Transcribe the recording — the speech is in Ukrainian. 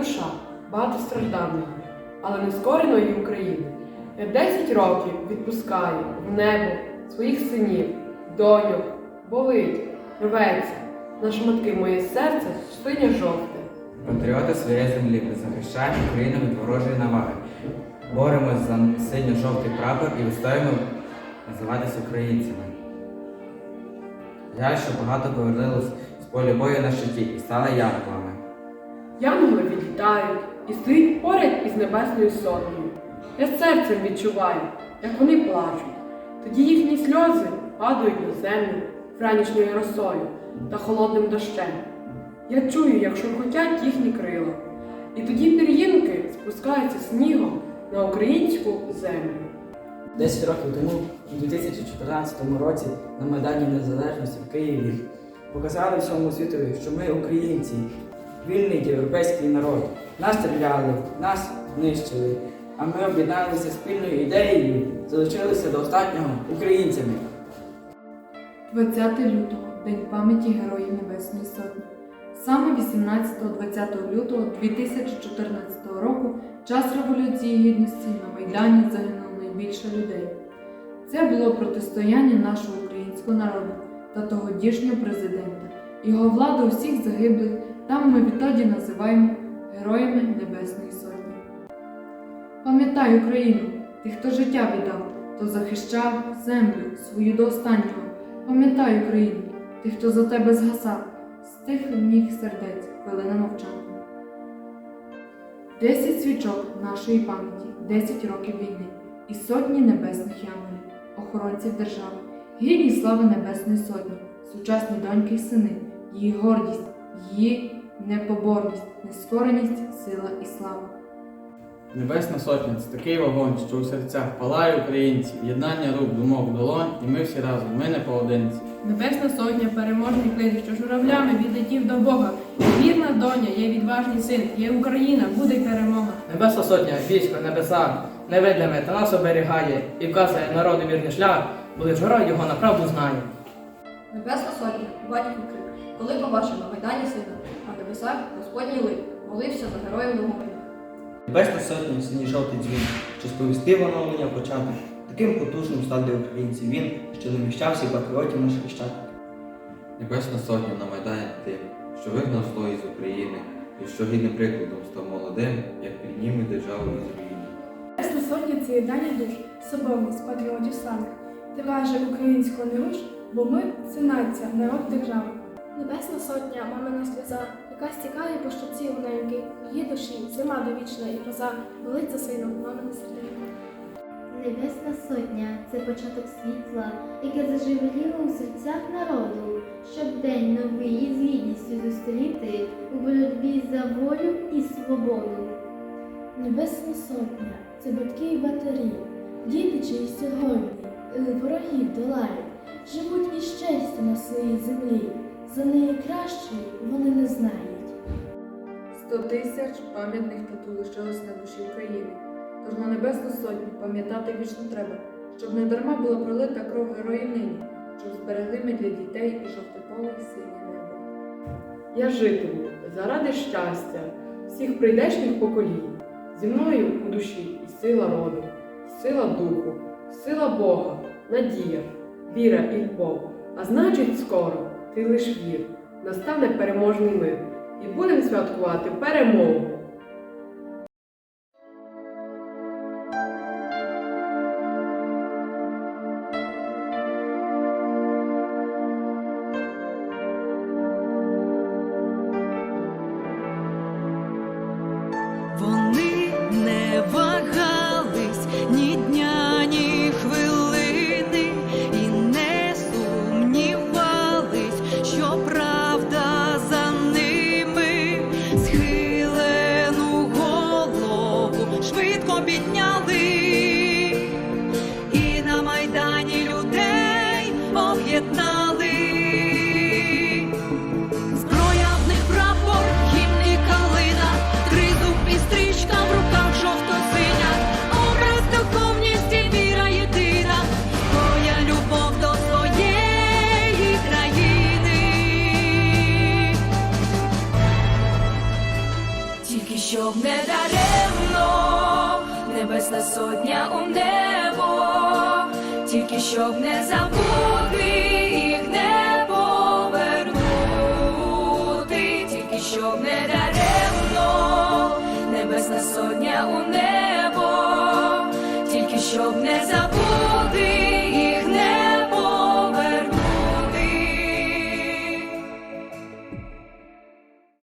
душа багатостраждальної, але нескореної України. Я 10 років відпускаю в небо своїх синів, доньок, болить, рветься. На шматки моє серце синє жовте. Патріоти своєї землі, ми захищаємо Україну від ворожої наваги. Боремось за синьо-жовтий прапор і відстоюємо називатися українцями. Жаль, що багато повернулось з поля бою на щиті і стали янголами. Янголи відлітають і стоїть поряд із небесною сотнею. Я серцем відчуваю, як вони плачуть. Тоді їхні сльози падають на землю франічною росою та холодним дощем. Я чую, як шурхотять їхні крила, і тоді пір'їнки спускаються снігом на українську землю. 10 років тому, у 2014 році, на Майдані Незалежності в Києві показали всьому світові, що ми українці, вільний європейський народ. Нас стріляли, нас знищили, а ми об'єдналися спільною ідеєю, залишилися до останнього українцями. 20 лютого День пам'яті Героїв Небесної Сотні. Саме 18-20 лютого 2014 року, час Революції Гідності, на Майдані загинуло найбільше людей. Це було протистояння нашого українського народу та тодішнього президента. Його влада усіх загиблих там ми відтоді називаємо Героями Небесної Сотні. Пам'ятай Україну, тих, хто життя віддав, хто захищав землю свою до останнього. Пам'ятай Україну, тих, хто за тебе згасав, з тих ніг сердець, хвилина мовчання. Десять свічок нашої пам'яті, десять років війни і сотні небесних янголів, охоронців держави, гідні слави Небесної Сотні, сучасні доньки й сини, її гордість, її непоборність, нескореність, сила і слава. Небесна сотня це такий вогонь, що у серцях палає українці, єднання рук, думок, долонь, і ми всі разом, ми не поодинці. Небесна сотня, переможний клич, що журавлями відлетів до Бога. Є вірна доня, є відважний син, є Україна, буде перемога. Небесна сотня, військо, небеса, невидиме та нас оберігає і вказує народу вірний шлях, бо лиш герой його направду знає. Небесна сотня, батько крик, коли побачив на майдані сина, небесах Господній лик, молився за героїв нового. Небесна сотня, синій жовтий дзвін, що сповістив оновлення початок. Таким потужним став для українців він, що заміщав всіх патріотів наш хрещатик. Небесна сотня на Майдані тим, що вигнав зло із України, і що гідним прикладом став молодим, як підніме державу із руїни. Небесна сотня це єднання душ, соборність патріотів славних. Ти важе українського не руш, бо ми це нація, народ держава. Небесна сотня, мамина сльоза, яка стікає по щоці уненьки, її душі, зима довічна і гроза, болить за сином, мамина серденько. Небесна сотня це початок світла, яке зажевеліло у серцях народу, щоб день новий із гідністю зустріти у боротьбі за волю і свободу. Небесна сотня це батьки і батарі, діти чиї сьогодні ворогів долають, живуть із щастя на своїй землі, за неї кращої вони не знають. Сто тисяч пам'ятних тату лишилось на душі України. Тож на Небесну Сотню пам'ятати вічно треба, щоб не дарма була пролита кров героїв нині, щоб зберегли ми для дітей і жовте поле і синє небо. Я житиму заради щастя всіх прийдешніх поколінь. Зі мною у душі і сила роду, сила духу, сила Бога, надія, віра і любов. А значить, скоро ти лиш вір, настане переможний мир, і будемо святкувати перемогу. об'єднали, зброя в них прапор, гімн і калина, тризуб і стрічка в руках жовто-синя, образ духовність і віра єдина, твоя любов до своєї країни, тільки щоб не даремно, небесна сотня у небо. Тільки щоб не забув.